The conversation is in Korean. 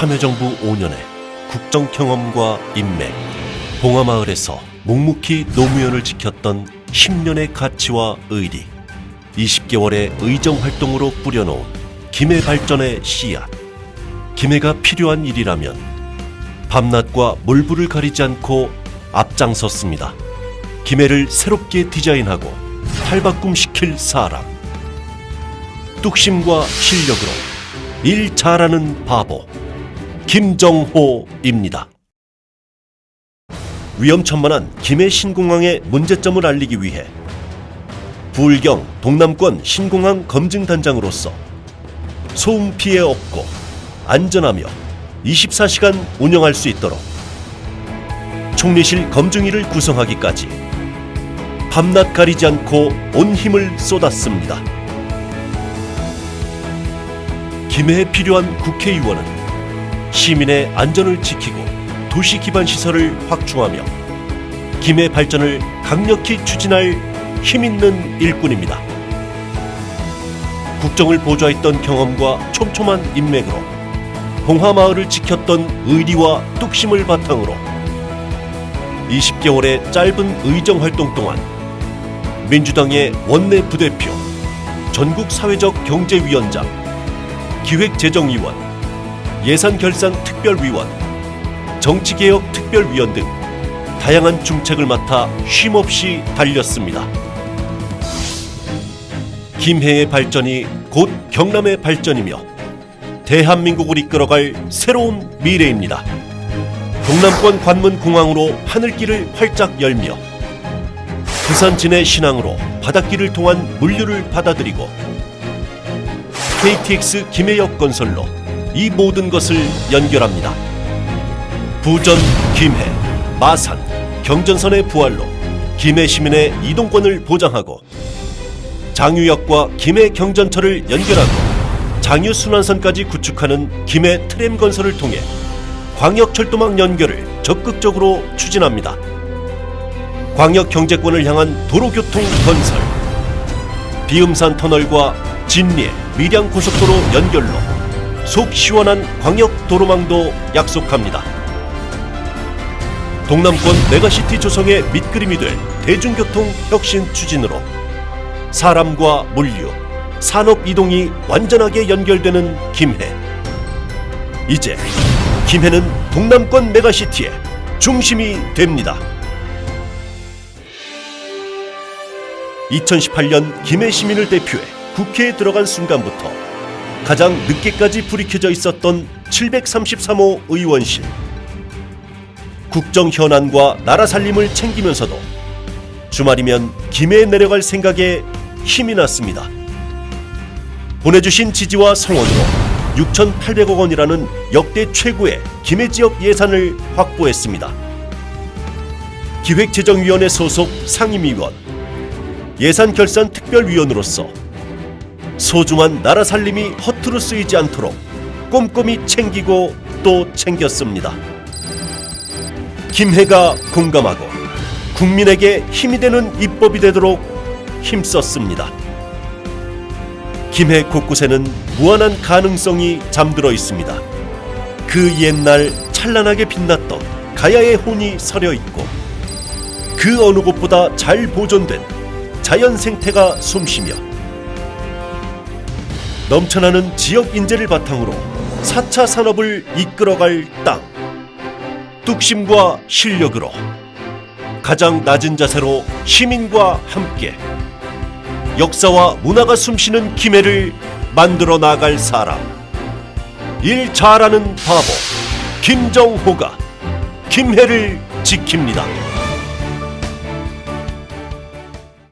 참여정부 5년의 국정 경험과 인맥, 봉화마을에서 묵묵히 노무현을 지켰던 10년의 가치와 의리, 20개월의 의정 활동으로 뿌려놓은 김해 발전의 씨앗. 김해가 필요한 일이라면 밤낮과 몰부를 가리지 않고 앞장섰습니다. 김해를 새롭게 디자인하고 탈바꿈시킬 사람. 뚝심과 실력으로 일 잘하는 바보. 김정호입니다. 위험천만한 김해 신공항의 문제점을 알리기 위해 부울경 동남권 신공항 검증단장으로서 소음 피해 없고 안전하며 24시간 운영할 수 있도록 총리실 검증위를 구성하기까지 밤낮 가리지 않고 온 힘을 쏟았습니다. 김해에 필요한 국회의원은 시민의 안전을 지키고 도시 기반 시설을 확충하며 김해 발전을 강력히 추진할 힘있는 일꾼입니다. 국정을 보좌했던 경험과 촘촘한 인맥으로 봉화마을을 지켰던 의리와 뚝심을 바탕으로 20개월의 짧은 의정 활동 동안 민주당의 원내 부대표, 전국 사회적 경제위원장, 기획재정위원, 예산결산특별위원, 정치개혁특별위원 등 다양한 중책을 맡아 쉼없이 달렸습니다. 김해의 발전이 곧 경남의 발전이며 대한민국을 이끌어갈 새로운 미래입니다. 동남권 관문공항으로 하늘길을 활짝 열며 부산 진해 신항으로 바닷길을 통한 물류를 받아들이고 KTX 김해역 건설로 이 모든 것을 연결합니다. 부전, 김해, 마산, 경전선의 부활로 김해 시민의 이동권을 보장하고 장유역과 김해 경전철을 연결하고 장유 순환선까지 구축하는 김해 트램 건설을 통해 광역철도망 연결을 적극적으로 추진합니다. 광역 경제권을 향한 도로교통 건설, 비음산 터널과 진리의 밀양 고속도로 연결로 속 시원한 광역 도로망도 약속합니다. 동남권 메가시티 조성의 밑그림이 될 대중교통 혁신 추진으로 사람과 물류, 산업 이동이 완전하게 연결되는 김해. 이제 김해는 동남권 메가시티의 중심이 됩니다. 2018년 김해 시민을 대표해 국회에 들어간 순간부터 가장 늦게까지 불이 켜져 있었던 733호 의원실. 국정 현안과 나라 살림을 챙기면서도 주말이면 김해에 내려갈 생각에 힘이 났습니다. 보내주신 지지와 성원으로 6,800억 원이라는 역대 최고의 김해 지역 예산을 확보했습니다. 기획재정위원회 소속 상임위원, 예산결산특별위원으로서 소중한 나라 살림이 허투루 쓰이지 않도록 꼼꼼히 챙기고 또 챙겼습니다. 김해가 공감하고 국민에게 힘이 되는 입법이 되도록 힘썼습니다. 김해 곳곳에는 무한한 가능성이 잠들어 있습니다. 그 옛날 찬란하게 빛났던 가야의 혼이 서려 있고 그 어느 곳보다 잘 보존된 자연 생태가 숨쉬며 넘쳐나는 지역 인재를 바탕으로 4차 산업을 이끌어갈 땅 뚝심과 실력으로 가장 낮은 자세로 시민과 함께 역사와 문화가 숨쉬는 김해를 만들어 나갈 사람 일 잘하는 바보 김정호가 김해를 지킵니다.